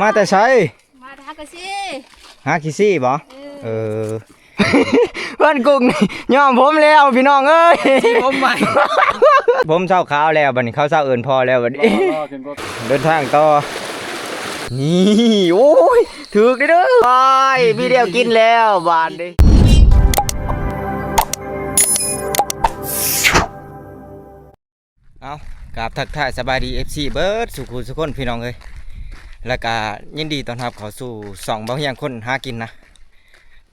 มาแต่ใช้มาทากะสิหาคิซี่บ่เอเอออเพื่อนกุ้งนี่ยอมผมแล้วพี่น้องเอ้ย ผมใหม่ ผมเศร้าขาวแล้วบัดนี้เขาเศร้าเอินพอแล้วบัดนี้รอขึ้นรถเดินทางต่อนี่โอ้ยถือกันเด้อไปพี่เดียวกินแล้วบาทดิเอากราบทักทายสบายดี FC เบิร์ดสุขุสุขคนพี่น้องเอ้ย แล้วก็ยินดีต้อนรับเขาสู่สองเบาเฮียงคนหากินนะ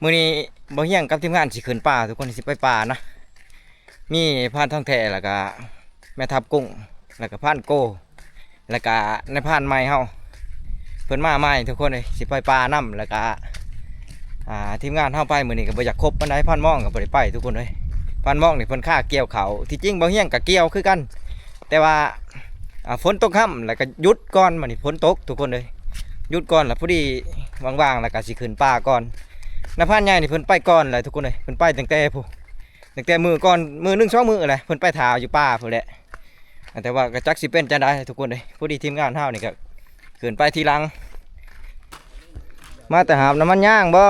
มื้อนี้เบาเฮียงกับทีมงานสิขึ้นป่าทุกคนสิไปป่านะมีพานท่องแท้แล้วก็แม่ทับกุ้งแล้วก็พานโก แล้วก็ในพานไม้เฮาเพิ่นมาใหม่ทุกคนเลยสิไปป่านํแล้วก็อ่าทีมงานเฮาไปมื้อนี้ก็บ่อยากครบปานใดพานมองก็บ่ได้ไปทุกคนเลยพานมองนี่เพิ่นค่าเกี่ยวเขาที่จริงบ่เฮียงก็เกี่ยวคือกัน แต่ว่า อ่าฝนตกค่ำแล้วก็หยุดก่อนมื้อนี้ฝนตกทุกคนเลยหยุดก่อนแล้วพอดีว่างๆแล้วก็สิขึ้นป่าก่อนนพานใหญ่นี่เพิ่นไปก่อนเลยทุกคนเลยเพิ่นไปตั้งแต่ผู้ตั้งแต่มือก่อนมือหนึงสองมือเลยเพิ่นไปถาอยู่ป่าพุ่นแหละแต่ว่าก็จักสิเป็นจะได้ทุกคนเลยผู้ดีทีมงานเฮานี่ก็เกินไปทีหลัง มาแต่หาบน้ำมันย่างบ่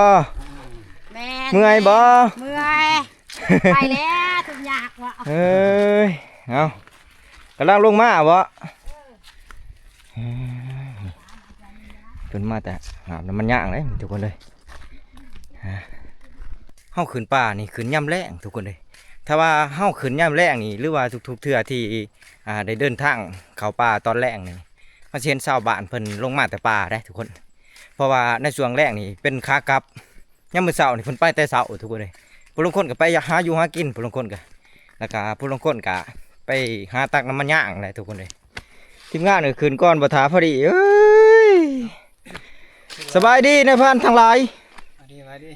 แม่เมื่อยบ่เมื่อยไปแล้วทุกอยากว่ะเอ้ยเอา กำลังลงมาบ่เพิ่นมาแต่หาน้ำมันย่างเลยทุกคนเลยฮะเฮาขึ้นป่านี่ขึ้นย่ำแรงทุกคนเลย ถ้าว่าเฮาขึ้นย่ำแรงนี่หรือว่าทุกๆเทื่อที่อ่าได้เดินทางเข้าป่าตอนแรกนี่มาเช่นชาวบ้านเพิ่นลงมาแต่ป่าได้ทุกคน เพราะว่าในช่วงแรกนี่เป็นขากลับย่ำมือเช้านี่เพิ่นไปแต่เช้าทุกคนเลยผู้ลงคนก็ไปหาอยู่หากินผู้ลงคนก็แล้วก็ผู้ลงคนก็ ไปหาตักน้ำมันย่างแหละทุกคนเลยทีมงานก็ขึ้นก่อนบ่ทาพอดีเอ้ยสบายดีนะพันทั้งหลายมาดีมาดี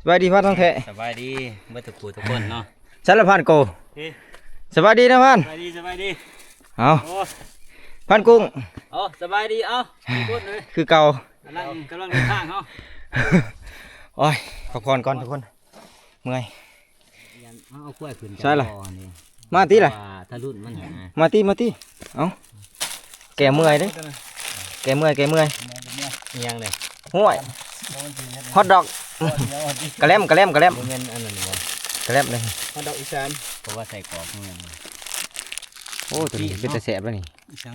สบายดีพันทั้งแท้สบายดีเมื่อทุกคู่ทุกคนเนาะสารพันโกเฮ้ยสบายดีนะพันสบายดีสบายดีเอาโอ้พันกุ้งเอาสบายดีเอาทุกคนเลยคือเก่ากำลังกำลังเดินทางเขาโอ้ยพักผ่อนก่อนทุกคนเมื่อยเอาเอากล้วยขึ้นใช่ล่ะก่อนนี่ มาตีล่ะว่าถ้ารุ่นมันหามาตีมาตีเอาแกเมื่อยเด้แกเมื่อยแกเมื่อยอิหยังเลยห่วยฮอตดอกกระแลมกระแลมกระแลมโมเมนอันนั้นบ่กระแลมเลยมาดอกอีสานเพราะว่าใส่กรอบเมืองโอ้ตัวนี้เป็นตะแสบแล้วนี่อีสาน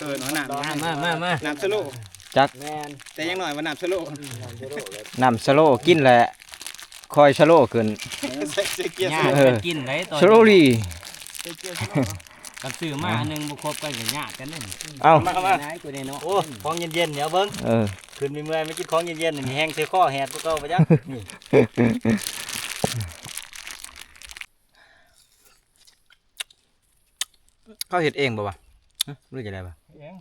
เออหน่อยหนามมามามาน้ำสโลว์จักแมนแต่ยังหน่อยว่าน้ำสโลว์น้ำสโลว์กินแหละ คอยสโลว์ขึ้นใส่ใส่เกียร์หสญ้าโลว์เออกินได้ตอนสโลว์ดีกันซื้อมาอันหนึงบุคคบกันอย่างหญ้ากันนี่เอามาเข้ามากูได้เนาะโอ้ของเย็นๆเดี๋ยวเบิ่งเออคืนมีเมื่อยไม่กินของเย็นๆนี่แห้งเสียข้อแหดพวกเก่าไปจ้ะนี่เขาเห็ดเองบ่วะฮะรู้จะได้บ่เอง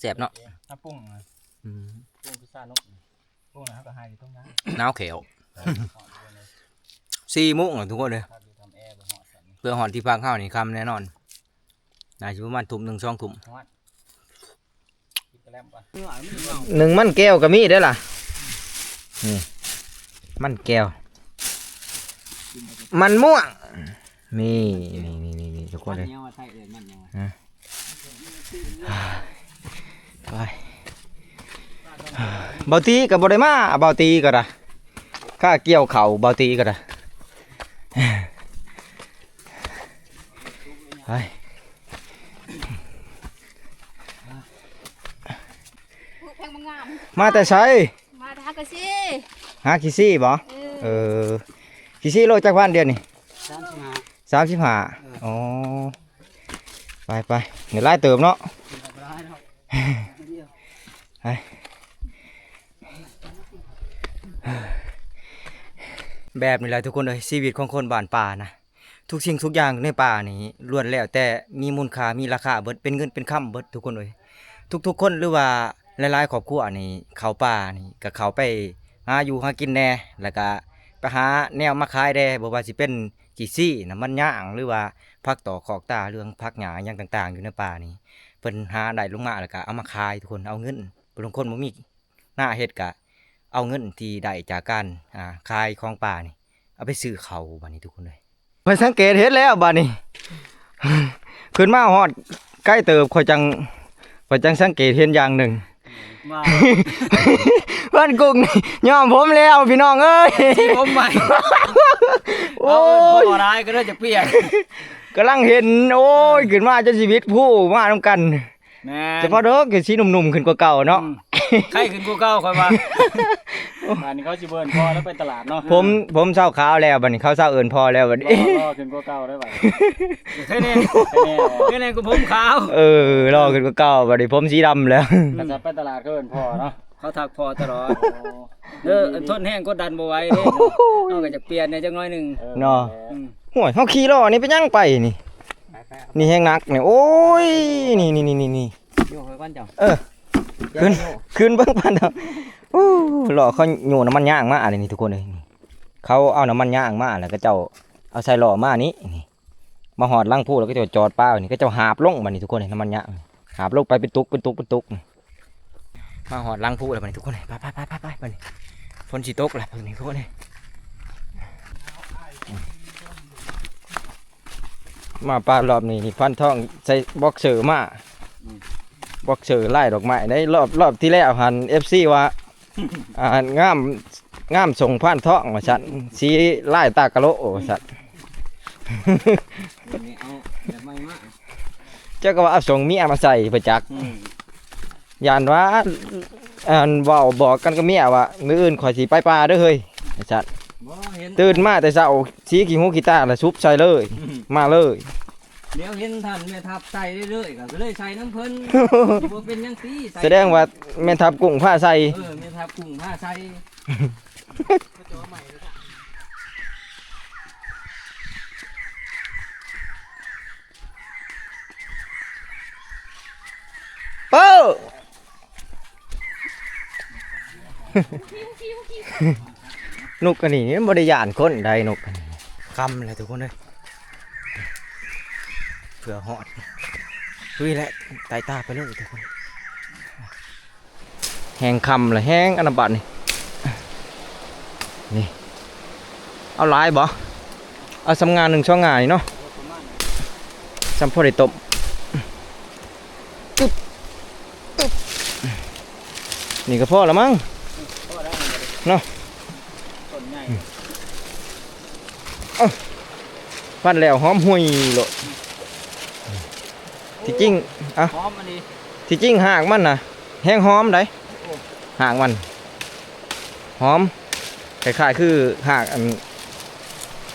แสบเนาะถ้าปุ้งอะอืมปุ้งพิซซ่านกปุ้งนะครับก็ให้อยู่ตรงนั้นหนาวเขียว สี่โมุ้งทุกคนเลยถ้าอยู่ทำแอร์บ่ฮอดสันนี่เพื่อหอนที่พักข้าวนี่คำแน่นอนนาจะประมาณทุ่มหนึ่งสองทุ่มหนึ่งมันแก้วก็มีได้ล่ะนี่มันแก้ว มันม่วงนี่นี่นี่นี่นี่ทุกคนเลยบ่าไปเบาตีกับบไดมาเบาตีก็ได้ ข้าเกี่ยวเข่าเบาตีก็ได้ไปผู้แพงมางามมาแต่ใช้มาทากะสิหาคิซี่บ่เอเอออคิซี่โลจักพันเดียวนี่สามสิบห้าสามสิบห้าอ๋อไปไปเดี๋ยวไล่เติมเนาะร้ายเนาะ แบบนี้แหละทุกคนเลยชีวิตของคนบ้านป่านะทุกสิ่งทุกอย่างในป่านี่ล้วนแล้วแต่มีมูลค่ามีราคาเบิดเป็นเงินเป็นคำเบิดทุกคนเลยทุกๆคนหรือว่าหลายๆครอบครัวนี่เขาป่านี่ก็เขาไปหาอยู่หากินแน่แล้วก็ไปหาแนวมาขายแด่บ่ว่าสิเป็นกี่ซี่น้ำมันย่างหรือว่าพักต่อขอกตาเรื่องพักหญ้าอย่างต่าง ๆ อยู่ในป่านี่เพิ่นหาได้ลงมาแล้วก็เอามาขายทุกคนเอาเงินบางคนบ่มีหน้าเฮ็ดก็ เอาเงินที่ได้จากการอ่าขายของป่านี่ เอาไปซื้อเขาบานี้ทุกคนเลยไปสังเกตเห็นแล้วบานี้ ขึ้นมาฮอดใกล้เติบคอยจังว่าจังสังเกตเห็นอย่างหนึ่ง มาบ้านกุ้งนี่ยอมผมแล้วพี่น้องเอ้ยที่ผมใหม่โอ้เอายเอิ้นพ่อร้ายก็ได้จะเปลี่ยนกำลังเห็นโอ้ยขึ้นมาจนชีวิตผู้มาทำกัน แม่น เฉพาะเด้อคือสีหนุ่มๆขึ้นกว่าเก่าเนาะ อืม ใครขึ้นกูเก้าค่อยว่าอันนี้เขาสิเบิ่นพ่อแล้วไปตลาดเนาะผมผมเศร้าขาวแล้วบัดนี้เขาเศร้าเอินพอแล้วบัดรนี้อรอขึ้นกูเก้าได้บ่แค่นี้แค่นี้แค่นี้กูผมขาว เออรอขึ้นกว่าเก่าบัดนี้ผมสีดำแล้วถ้าจะไปตลาดก็เอิ้นพ่อเนาะเขาทักพ่อตลอดเด้อทนแห้งกดดันบ่ไหวเด้เฮาก็จะเปลี่ยนในจักหน่อยหนึงเนาะอืมห่วยเขาขี่ล้อนี่ไปยังไปนี่นี่แห้งนักเนี่ยโอ้ยนี่นี่นี่นี่นี่โยกไปก่อนจ้ะเออ ขึ้นขึ้นเบิ้งพันเถอะอู้หล่อเขาโยนน้ำมันย่างมาอะไรนี่ทุกคนเลยนี่เขาเอาน้ำมันย่างมาแล้วก็เจ้าเอาใส่หล่อมานี่นี่มาหอดล่างพูแล้วก็เจ้าจอดป้าไว้นี่ก็เจ้าหาบลงมานี่ทุกคนเลยน้ำมันย่างหาบลงไปเป็นตุกเป็นตุกเป็นตุกนี่มาหอดล่างพูแล้วมานี่ทุกคนเลยไปไปไปไปไปไปนี่ฝนสีตกแล้วนี่ทุกคนเลยมาปลารอบนี้นี่พันทองใส่บ็อกเซอร์มา บ็อกเซอร์ไล่ดอกไม้ในรอบรอบที่แล้วหันเอฟซีว่าอ่างามงามส่งผ่านท้องว่าสัตว์สีไล่ตากะโลว่าสัตว์นี่เอาแบบใหม่มาเจ้าก็ว่าเอาส่งเมียมาใส่ประจักษ์อืมยานว่าอ่านเว้าบอกกันกับเมียว่ามื้ออื่นข่อยสิไปป่าเด้อเฮ้ยว่าสัตว์บ่เห็นตื่นมาแต่เช้าสีขี้หูขี้ตาแล้วซุบใส่เลย มาเลย เดี๋ยวเห็นท่านแม่ทัพใส่เรื่อยๆก็เลยใส่น้ำเพิ่นบ่เป็นหยังตีใส่แสดงว่าแม่ทับกุ้งผ้าใส่เออแม่ทัพกุ้งผ้าใส่เป้านุกกันนี่มันบริยานคนใดนกกันนี่คำเลยทุกคนเลยเผื่อหอดดุยแหละตายตาไปเลยทุกคนแห้งคำเลยแห้งอันนนบัตนี่นี่ เอาหลายบ่เอาสำงานหนึ่งช่องงานนี่เนาะจำพอได้ตบนี่ก็พอแล้วมั้งก็ได้เนาะต้นใหญ่ฟันแล้วหอมหุยโลด ที่จริงอะหอมอันนี้ที่จริงหากมันนะแห้งหอมได้หากมันหอมคล้ายๆคือหากอัน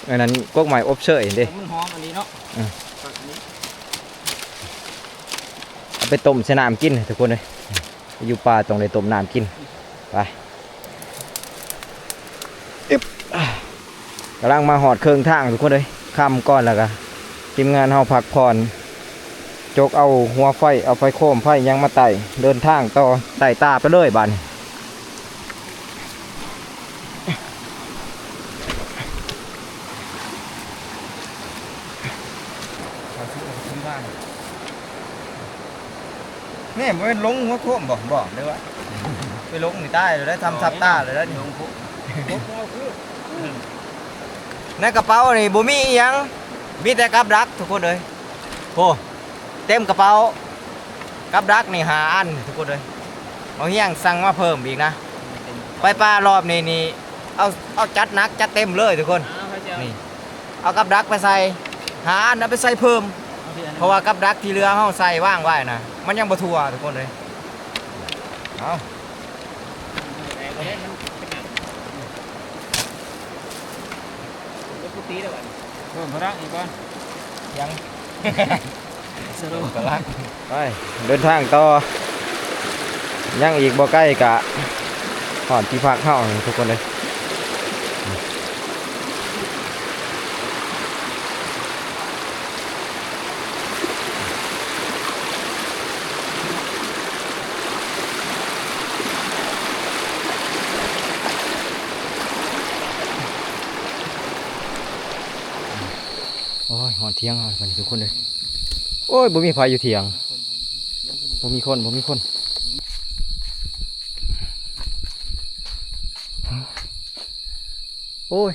อันนั้นกกใหม่อบเชยเด้มันหอมอันนี้เนาะอืมฝักอันนี้เอาไปต้มใส่น้ำกินทุกคนเลยอยู่ป่าตรงเลยต้มน้ำกินไปอึ๊บอะกำลังมาหอดเครื่องทางทุกคนเลยคำก่อนแล้วก็ทีมงานเฮาพักผ่อน จกเอาหัวไฟเอาไฟโคมไฟยังมาไต่เดินทางต่อไต่ตาไปเลยบานนี่มันลงหัวโคมบอกบอกเลยว่าไปลงในใต้เลยได้ทำทับตาเลยได้นี่ในกระเป๋านี่บ่มีอิหยังมีแต่กับดักทุกคนเลยโอ้ เต็มกระเป๋ากับดักนี่หาอันทุกคนเลยเอาเฮียงสั่งมาเพิ่มอีกนะ ไปปลารอบนี้นี่เอาเอาจัดหนักจัดเต็มเลยทุกคนอ้าวเขาจะเอานี่เอากับดักไปใส่หาอันเอาไปใส่เพิ่มเอาที่อันนั้นเพราะว่ากับดักที่เรือเขาใส่ว่างไว้นะมันยังบ่ทั่วทุกคนเลยเอาแต่ก็ได้มันเป็นหนังแล้วกูตีได้บ่เพิ่มพลังอีกก่อนยัง รุปกลักไปเดินทางต่อยังอีกบ่ใกล้กะหอนที่พักเข้าทุกคนเลยโอ้ยหอนเที่ยงเอาไปทุกคนเลย อ้ยบ่มีไฟอยู่เที่ยงบ่มีคนบ่มีคนโอ้ย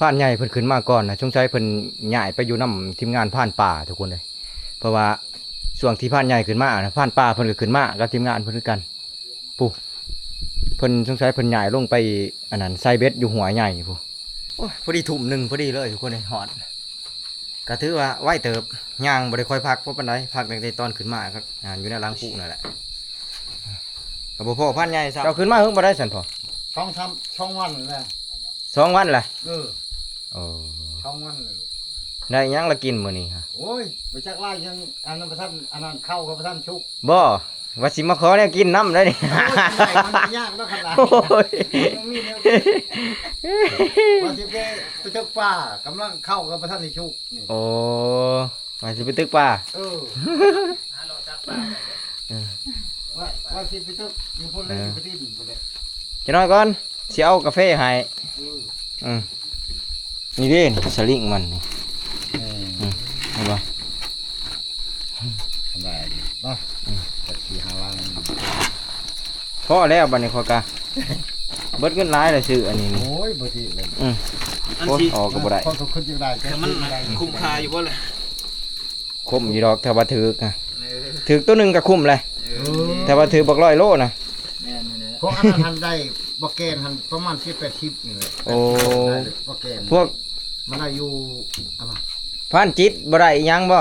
ผ่านใหญ่เพิ่นขึ้นมาก่อนนะชงชัยเพิ่นใหญ่ไปอยู่นํทีมงานผ่านป่าทุกคนเลย เพราะว่าช่วงที่ผ่านใหญ่ขึ้นมานะผ่านป่าเพิ่นก็ขึ้นมากับทีมงานเพิ่นคือกันปุ๊เพิ่นสงสัยเพิ่นใหญ่ลงไปอันนั้นไซเบ็ดอยู่หัวใหญ่ปุ๊โอ้ยพอดีทุ่มหนึ่งพอดีเลยทุกคนเลยหอด ก็ถือว่าไหวเติบย่างบ่ได้ค่อยพักเพราะปานใดพักในตอนขึ้นมาครับงานอยู่ในล้างปุ๊นั่นแหละก็บ่พอผ่านใหญ่ซะเราขึ้นมาเพิ่งบ่ได้สั่นพอช่องทำช่องวันแหละสองวันแหละเออโอ้ช่องวันเลยได้หยังละกินมื้อนี้ฮะโอ้ยไปจักไล่ยังอันนั้นประทันอันนั้นเข้ากับประทันชุกบ่ ว่าสิมาขอแนวกินน้ำได้นี่โอ้ยใหญ่มันยากแล้วขนาดโอ้ยยังมีแนวว่าสิไปไปจักป่ากำลังเข้ากับประทันในชุกนี่โอ้มาสิไปตึกป่าเออว่าว่าสิไปจักมีคนเล่นไปที่ดินไปเลยจะน้อยก่อนสิเอากาแฟให้เอออืมนี่เด้นี่สลิงมันนี่เห็นบ่ ได้เนาะแต่ที่หาลัง พอแล้วบัดนี้ขอยกะเบิดเงินหลายเลยซื้ออันนี้นี่โอ้ยบ่ที่เลยอันโอ้ยที่ออกก็บ่ได้คนก็ขึ้นยังได้แต่มันคุ้มค่าอยู่บ่เลยคุ้มอยู่ดอกถ้าว่าถือกนะถือกตัวหนึงก็คุ้มเลยเออถ้าว่าถือบักร้อยโลนะแม่นแม่นพวกอันนั้นทันได้บ่เกณฑ์ทันประมาณ10 80นี่แหละโอ้บ่เกณฑ์พวกมันได้อยู่อะไรพันจิตบ่ได้อีหยังบ่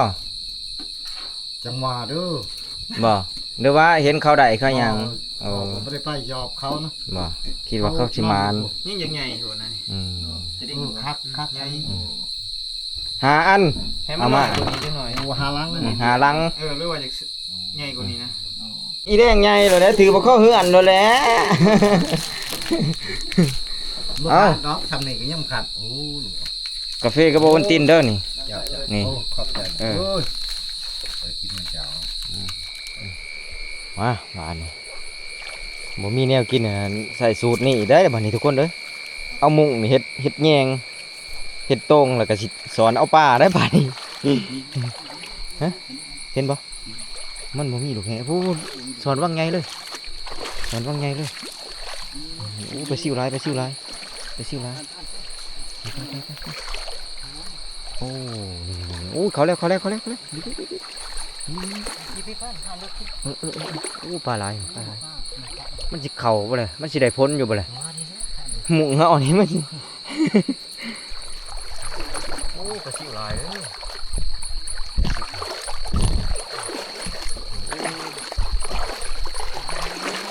จังหวะเด้อบ่หรือว่าเห็นเขาได้เขาหยัง โอ้เขาไม่ได้ไปยอบเขานะบ่คิดว่าเขาสิมานยิ่งยังไงอยู่นะนี่อืมจะได้เออคักคักไงหาอันให้มันเอามาหน่อยกว่านี้จังหน่อยโอ้หาล้างเลยหาลังเออหรือว่าจะใหญ่กว่านี้นะอีแดงใหญ่เลยนะถือบ่เข้าเฮือนเลยแหละลูกเอ้าค้าเนาะทำนี่ก็ยังขัดโอ้ลูกกาแฟก็บ่วันตินเด้อนี่เจ้าเจ้านี่โอ้ขอบใจเออโอ้ยไปกินมันเจ้ามาบานนี่ บ่มีแนวกินอะใส่สูตรนี่ได้อบัดนี้ทุกคนเด้อเอามุงนี่เฮ็ดเฮ็ดแยงเฮ็ดโต้งแล้วก็สิสอนเอาปลาได้บัดนี้ฮะเห็นบ่มันบ่มีลูกแหผู้สอนว่างไงเลยสอนว่างไงเลยโอ้ไปซิวหลายไปซิวหลายไปซิวหลายไปไปไปไปโอ้โอ้เขาแล้วเขาแล้วเขาแล้วเขาแล้วดิดิดิดิอือเออเออโอ้ปลาไหลปลาไหล มันสิเข่าบ่เลยมันสิได้พ้นอยู่บ่เลยหมุงเฮานี่มันสิโอ้กระสิวหลายเด้อ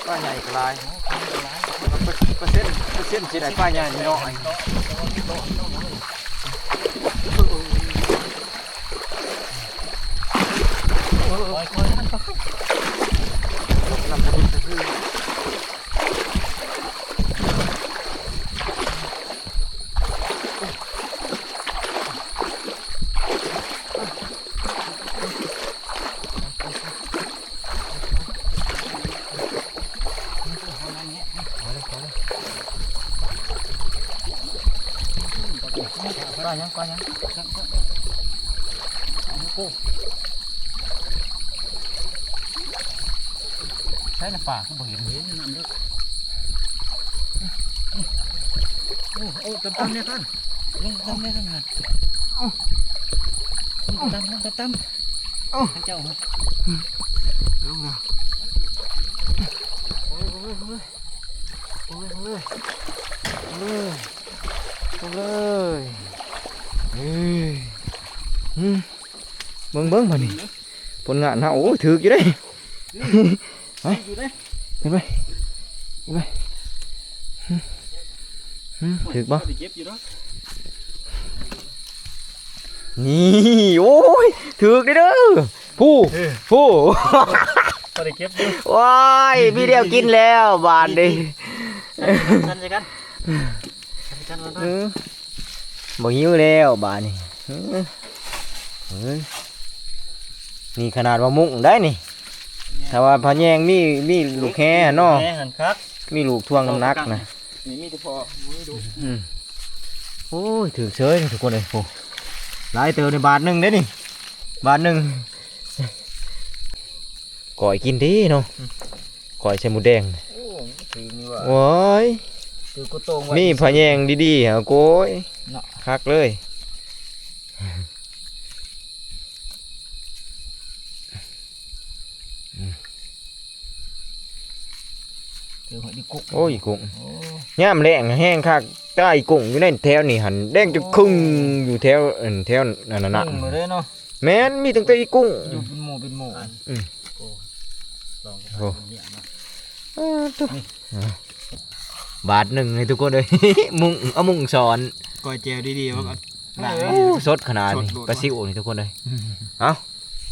ปลาใหญ่กลายเปอร์เซ็นต์เปอร์เซ็นต์สิได้ปลาใหญ่น้อยปลายังปลายัง ใช่นะป่าเขาบ่เห็นเห็นน้ำเด้อโอ้ตั้มๆเนี่ยท่านลงตำไเบิ่งเบิ่งมานี่ผลงานเฮาโอ้ยถือกอยู่เด้ไปอยู่เด้เห็นไหมเห็นไหมอืมอืมถือกบ่ไปเก็บอยู่เนาะนี่โอ้ยถือกเด้อเด้อผู้ผู้ก็ได้เก็บอยู่ว้ายพี่เดียวกินแล้วบานดิกันจะกันกันกันเออบ่หิวแล้วบานนี่เออเฮ้ย นี่ขนาดว่ามุ้งได้นี่ถ้าว่าพะแยงมีมีลูกแค่เนาะแม่หันครับมีลูกทวงน้ำหนักนะนี่มีแต่พอมีดูอืมโอ้ยถือเฉยนี่ทุกคนเลยโอ้หลายเติมในบาทหนึ่งได้นี่บาทหนึ่งก่อยกินดีเนาะก่อยใส่หมูแดงโอ้ถือนี่ว่าโอ้ยถือกูตรงไว้มีพะแยงดีๆเหรอโก้ยเนาะคักเลย เจอหัวดิกุ๊กโอ้ยกุ้งยามแรงแห้งคักใต้กุ้งอยู่ในแถวนี่หันแดงจะครึ่งอยู่แถวอันแถวนั่นน่ะนะกุ้งเลยเนาะแม่นมีตั้งแต่อีกุ้งอยู่เป็นหมู่เป็นหมู่โอ้บาทหนึ่งเลยทุกคนเลย มุงเอามุงสอนก้อยแจวดีๆว่าก่อนโอ้สดขนาดนี้ปลาซิวนี่ทุกคนเลย เอา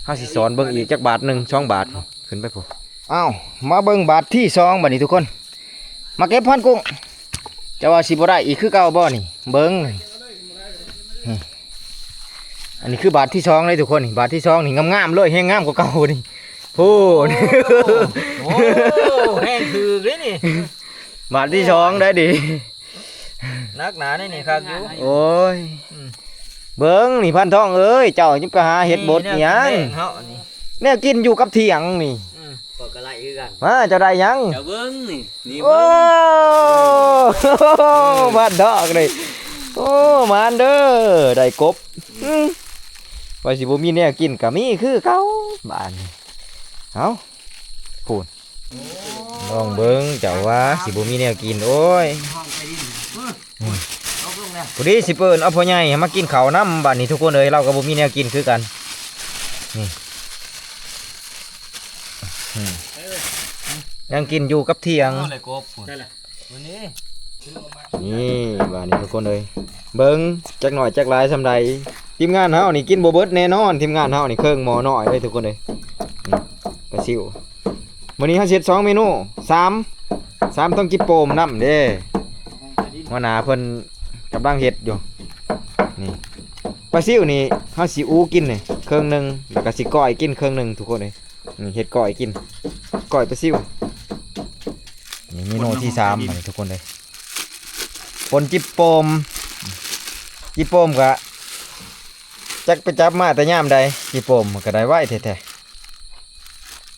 เฮาสิสอนเบิ่งอีกจักบาทหนึ่งสองบาทพุ่นขึ้นไปพุ่ นอ้าวมาเบิ่งบาทที่สองบัดนี้ทุกคน มาเก็บพันกุ้งจะว่าสิบ่ได้อีกคือเก่าบ่นี่ เบิ่งนี่นี่อันนี้คือบาทที่สองเลยทุกคนนี่บาทที่สองนี่งามๆเลยแห้งงามกว่าเก่านี่พูดโอ้แห้งคือเลยนี่บาทที่สองได้ดินักหนาได้นี่ครับอยู่โอ้ยเบิ้งนี่พันทองเอ้ยเจ้ายิบกะหาเห็ดบดอิหยังเฮาอันนี้เนี่ยกินอยู่กับเถียงนี่ ปกไล่คือกันมาเจะได้หยังเดี๋ยวเบิ่งนี่นี่โอ้พันทองเลยโอ้มานเด้อได้กบอืมว่าสิบ่มีแนวกินก็มีคือเก่าบ้านนี่เอาพูนลองเบิ้งเจ้าว่าสิบ่มีแนวกินโอ้ยพอดีสิเปิ่นเอาพ่อใหญ่ให้มากินข้าวน้ำบ้านนี้ทุกคนเลยเราก็บ่มีแนวกินคือกันนี่อืม ยังกินอยู่กับเที่ยงอะไรกบได้ละวันนี้นี่บ้านนี้ทุกคนเลยเบิ้งจักหน่อยจักหลายสำใดทีมงานเฮานี่กินบ่เบิดแน่นอนทีมงานเฮานี่เครื่องหมอน้อยเลยทุกคนเลยอืมปลาซิวมื้อนี้เฮาเฮ็ดสองเมนูสามสามต้องกินโปมน้ำเด้หัวหน้าเพิ่นกำลังเฮ็ดอยู่นี่ปลาซิวนี่เฮาสิอูกินนี่เครื่องหนึงแล้วก็สิก้อยกินเครื่องหนึงทุกคนเลยนี่เฮ็ดก้อยกินก้อยปลาซิว นี่เมนูที่สามบัดนี้ทุกคนเลยปนจิบโปมจิบโปมกะจักไปจับมาแต่ย่ามใดจิบโปมมันก็ได้ไว้แท้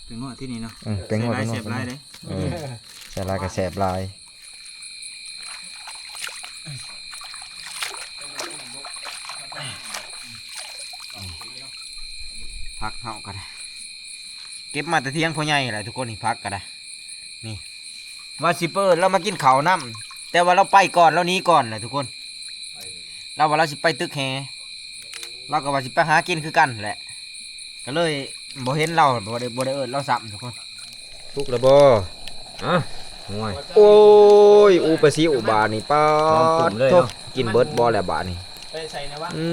เป็นหัวที่นี่เนาะๆอืมเป็นหัวใส่เป็นลายหัวเสียบลายเลยเออใส่ลายกระแสบลายพักเฮาก็ได้เก็บมาแต่เที่ยงพ่อใหญ่แหละทุกคนนี่พักก็ได้นี่ ว่าสิเปิดเรามากินข้าวน้ำแต่ว่าเราไปก่อนเราหนี้ก่อนแหละทุกคน เราว่าเราสิไปตึกแฮเราก็ว่าสิไปหากินคือกันแหละ ก็เลยบ่เห็นเราบ่ได้บ่ได้เอิ้นเราซ้ำทุกคนทุกระบ่อะห่วยโอ้ยอูไปซิอูบานี่ป้าหอมกลุ่มเลยโถ่เนาะกินเบิร์ดบอแล้วบานี่ไปใส่นะวะอื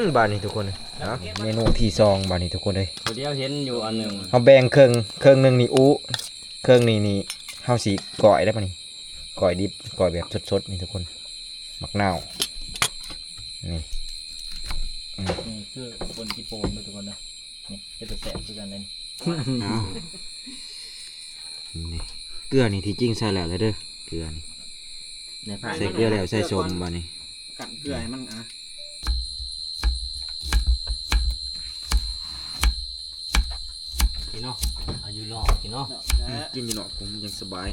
มบานี่ทุกคนเลยนะเมนูที่ซองบานี่ทุกคนเลยเดี๋ยวเห็นอยู่อันหนึงเอาแบ่งเครื่องเครื่องหนึ่งนี่อูเครื่องนี้นี่ เฮาสีก่อยได้ปะนี่ก่อยดิบก่อยแบบสดๆนี่ทุกคนมักนาวนี่นี่คือคนกิโปมเลยทุกคนนะนี่เป็นตัวแสบคือกันเลยนี่เกลือนี่ที่จริงใส่แล้วเลยเด้อเกลือนี่ในผ้าใส่เกลือแล้วใส่สมบานี่กัดเกลือให้มันอะ กินเนาะอายุรอกินเนาะกินอยู่เนาะผมยังสบาย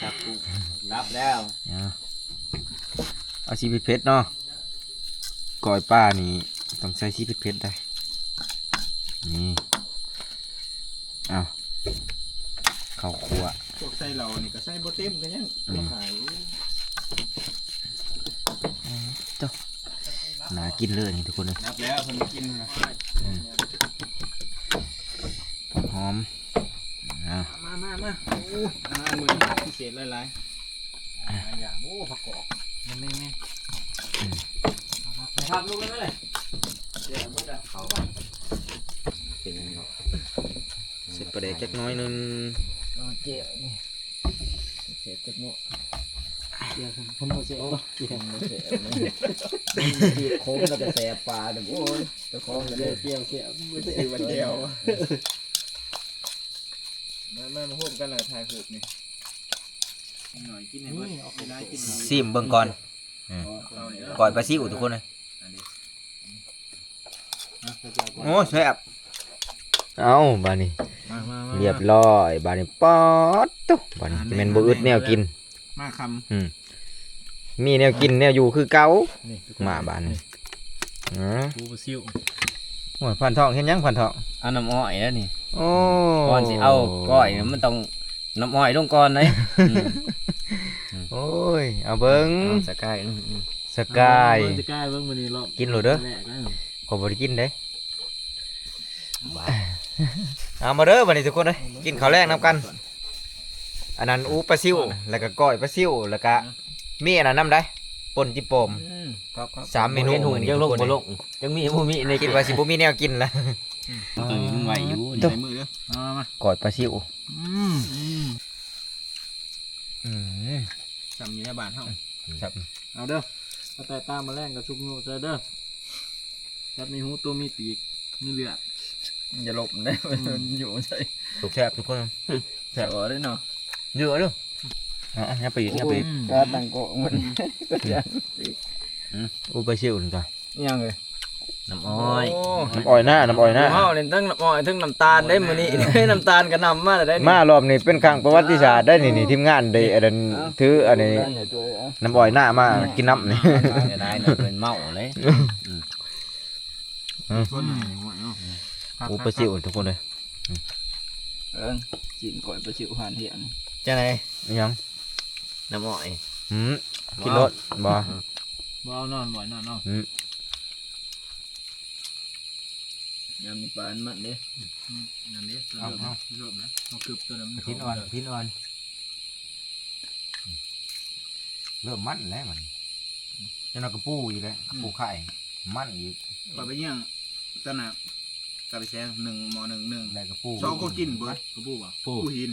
ครับกูรับแล้วอะเอาสีเผ็ดๆเนาะก่อยป้านี่ต้องใส่สีเผ็ดๆได้นี่เอาข้าวคั่วพวกใส่เหล่านี่ก็ใส่บ่เต็มกันยังอืมขายน่ากินเลยนี่ทุกคนเลยนับแล้วคนกินนะหอ มอะมามามาโอ้อาหารมื้อนี้พิเศษหลายๆหลายอย่างโอ้ผักกอกนี่แม่ๆครับลูกเลยเลยเดี๋ยวมันจะเข้าเป็นเสร็จประเดี๋ยวจักหน้อยหนึงเจี๊ยบนี่เสียจักโมเจี๊ยบผมบ่เสียบ่เจี๊ยบบ่เสียบีบโค้งแล้วก็แสบปลาเด้อโอ้ยเจ้าของก็ได้เจี๊ยบเจี๊ยบบ่เสียคือวันเดียว มามามาพบกันเลยถ่ายหูปนี่หน่อยกินให้เบิดเวลากินซิมเบิ่งก่อนเอาเนี่ยก่อยปลาซิวทุกคนเลยโอ้แซ่บเอาบานี้มามามาเรียบร้อยบานี้ป๊อดตุ๊บานี้จะเป็นบ่อึดแนวกิน มาคมีแนวกินแนวอยู่คือเก่ามาบานนี้อ๋อกูบ่ซิว โอ้ยพันทองเห็นยังพันทองเอาน้ำอ้อยแล้วนี่โอ้ก่อนสิเอาก้อยเนี่ยมันต้องน้ำอ้อยลงก่อนเลยโอ้ยเอาเบิ่งสกายอืมอืมสกาย จะกายเบิ่งมื้อนี้รอบกินโหลดเด้อ แรกแล้วขอบ่ได้กินเด้เอามาเด้อบัดนี้ทุกคนเด้ยกินข้าวแรกนํกัน อันนั้นอูปลาซิวแล้วก็ก้อยปลาซิวแล้วก็มีอันนั้นนํได้ ป่นจิโปมครับครับสามเมนูห็หุ่นมื้อนี้ยังลงทุกคนบ่ลงยังมีบ่มีในคิดว่าสิบ่มีแนวกินละตัวนี้มันไหวอยู่ตุ๊ใส่มือเด้อเอามาก้อยปลาซิวอืมอืมอืมจำอยู่ในบ้านเฮาครับเอาเด้อเอาแต่ตามมาแรงกับชุกงูเจอเด้อจับมีหูตัวมีปีกมีเลือดอย่าหลบได้มันอยู่ใช่ถูกแซ่บทุกคนแสบได้เนาะเยอะเด้ ออ๋ออย่าไปอีกอย่าไปอีกก็ตั้งโกมันอูปลาซิวนี่จ้ะยังเลยน้ำอ้อยน้ำอ้อยหน้าน้ำอ้อยหน้าเฮาเนี่ยทั้งน้ำอ้อยทั้งน้ำตาลได้มื้อนี้ได้น้ำตาลก็นำมาได้นี่มารอบนี้เป็นครั้งประวัติศาสตร์ได้นี่นี่ทีมงานได้อันนั้นถืออันนี้น้ำอ้อยหน้ามากินน้ำนี่จะได้เนาะเป็นเมาเลยคนไหนหัวเนาะอูปลาซิวทุกคนเลยเออกินก่อยประชิวหันเหียนจังไดยัง น้ำอ้อยหืมกินรถบ่บ่เอานอนบ่อยนอนเนาะยำมีปลาอันมันเด้นั่นดิเริ่มนะเริ่มนะเอากึบตัวนั้นทิ้นอ่อนทิ้นอ่อน เริ่มมันแล้วมันจังนั้นก็ปูอีกแล้วปูไข่มันอีกปล่อยไปเยี่ยงตะหนักกลับไปแซงหนึ่งหมอหนึ่งหนึ่งแล้วก็ปูสองคนกินเบิดกระปูบ่ผู้หิน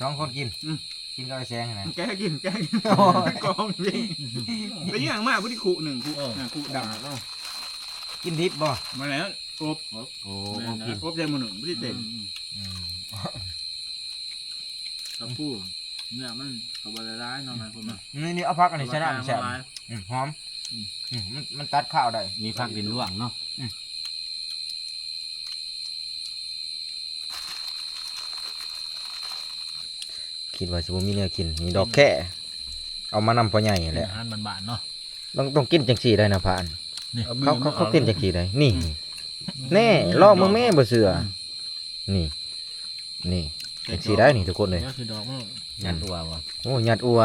สองคนกินอืม กินก็ไอ้แซงนะ แกกินแกกินกองวิ่งไปเยี่ยงมากผู้ที่ขู่หนึ่งขู่อ่าขู่ดกินทิพย์บ่ำมาแล้วอบโอ้กินอบใจหมือหนึ่งผู้ที่เต็มอืมกระปูเนี่ยมันกับบละลายเนาะมันคนมานี่นี่เอาพักอันนี้ชนะแซ่บละลายอืมหอมอืมมันมันตัดข้าวได้มีผักดินร่วงเนาะ คิดว่าสิบ่มีแนวกินนี่ดอกแค่เอามานำพ่อใหญ่แหละอาหารบานๆเนาะ ต้องต้องกินจังสี่ได้นะพานนี่เขาเขาเขากินจังสี่ได้นี่แน่ลอกมึงแม่บ่เสือนี่ นี่จังสี่ได้นี่ทุกคนเลยก็คือดอกมันยันตัววะโอ้ยัดอัว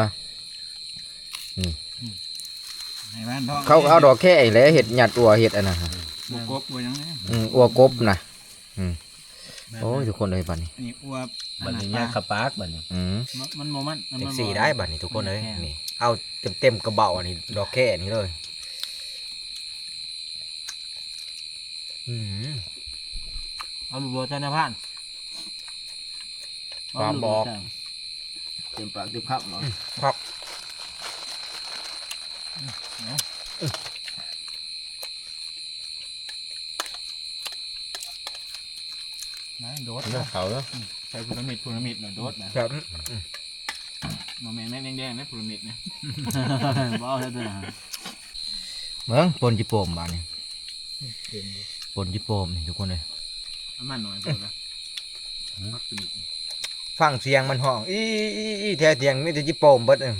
ให้บ้านท้องเขาก็เอาดอกแค่ไอ้แหล้วเห็ดยัดอัวเห็ดอันนั้นน่ะบวกกบบัวยังไงอืมอัวกบนะอืม โอ้ยทุกคนเลยบัดนี้นี่อ้วบบัดนี้ยาขับปากบัดนี้อืมมันมันโมมันจังสี่ได้บัดนี้ทุกคนเลยนี่เอาเต็มเต็มๆกระเป๋าอันนี้ดอกแค่นี้เลยอืมเอาลูกบัวใจนะพ่านปลาบอก เต็มปากเต็มคับ เนาะครับนะ โดดเลือกเขาแล้วใส่พูรามิดพูรามิดหน่อยโดดนะครับมาแม่แม่แดงๆนะพูรามิดนะบ้าแล้วตัวน่ะเมืองปนจิโปมบ้านนี้ปนจิโปมนี่ทุกคนเลยน้ำมันหน่อยพอละพักตัวนี้ฟังเสียงมันห้องอีอีอีแท้เสียงมีแต่จิโปมเบิดเอง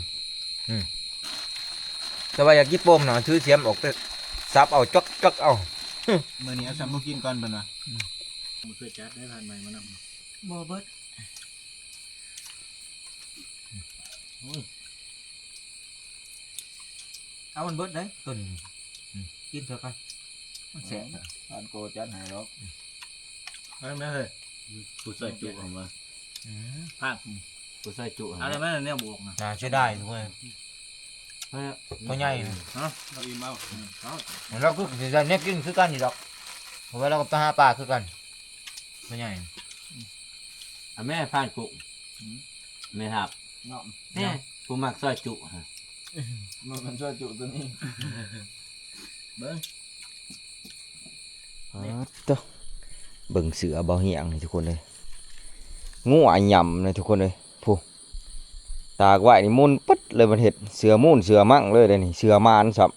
อืมแต่ว่าอยากจิโปมเนาะถือเสียมออกแต่ซับเอาจอกจอกเอาเมื่อนี้เอาซ้ำมากินก่อนเป็นวะ มันเคยจัดได้ผ่านใหม่มานำบ่เบิดเอามันเบิดได้ต้นกินเถอะกันมันแสบทานโกจัดให้หรอกเอาได้เลยผู้ใส่จุออกมาผ่านผู้ใส่จุเอาได้ไหมเนี่ยบวกนะน่าใช้ได้ทุกคนตัวใหญ่ฮะเราอิ่มเอาเอาเราคือสิได้เนี่ยกินคือกันอยู่ดอกเพราะว่าเราก็ไปหาปลาคือกัน ตัวใหญ่อะแม่ผ่านจุแม่ครับเนาะแม่ผู้มักซอยจุฮะมันเป็นช่วยจุตัวนี้ตัวเบิ่งเสือเบาเหียงนี่ทุกคนเลยงูอะยำเลยทุกคนเลยผู้ตากไว้นี่มุนปึ๊ดเลยมันเห็ดเสือมุ่นเสือมั่งเลยเดี๋ยวนี้เสือมานสับ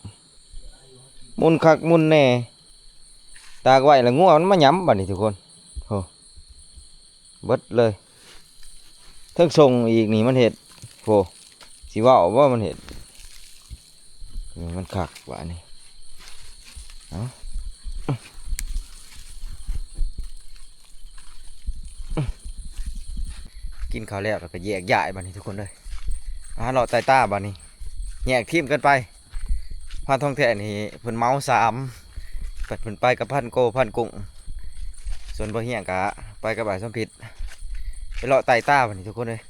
มุนคักมุนแน่ตากไว้แล้วงูมันมาย้ำบัดนี้ทุกคนโห เบิดเลยเทิงทรงอีกนี่มันเห็ดโหสิว่าว่ามันเห็ดมันคักว่านี่เอากินข้าวแล้วแล้วก็แยกย้ายบัดนี้ทุกคนเลยอาเลาใต้ตาบัดนี้แยกทีมกันไปพันทองแท้นี่เพิ่นเมาสามเปิดเพิ่นไปกับพันโกพันกุ้ง ส่วนบ่เฮียงกะไปกับบ่ายส้มผิดไปเลาะไต้ตาบันนี้ทุกคนเลย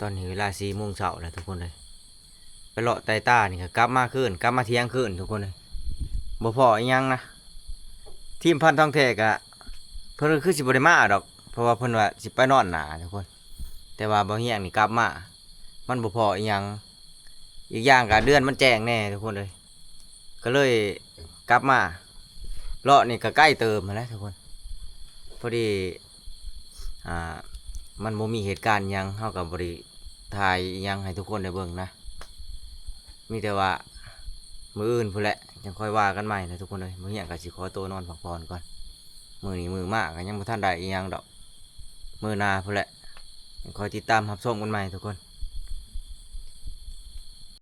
ตอนนี้เวลาสี่โมงเช้าแล้วทุกคนเลยไปเลาะไตตานี่ก็กลับมาคืนกลับมาเที่ยงคืนทุกคนเลยบ่พออีหยังนะทีมพันธ์ทองแท้กะเพิ่นคือสิบ่ได้มาดอก เพราะว่าเพิ่นว่าสิไปนอนหนาทุกคน แต่ว่าบ่เฮียงนี่กลับมา มันบ่พออีหยังอีกอย่างก็เดือนมันแจ้งแน่ทุกคนเลย ก็เลยกลับมาเลาะนี่ก็ใกล้เติมมาแล้วทุกคน พอดีอ่ามันบ่มีเหตุการณ์ยังเฮากับบริ ถ่ายยังให้ทุกคนได้เบิ่งนะ มีแต่ว่า มืออื่นพุ่นแหละยังค่อยว่ากันใหม่นะทุกคนเลยมื้อนี้ก็สิขอตัวนอนพักผ่อนก่อนมือนี้มือมากก็ยังบ่ทันได้อีหยังดอก มือหน้าพุ่นแหละยังคอยติดตามรับชมกันใหม่ทุกคน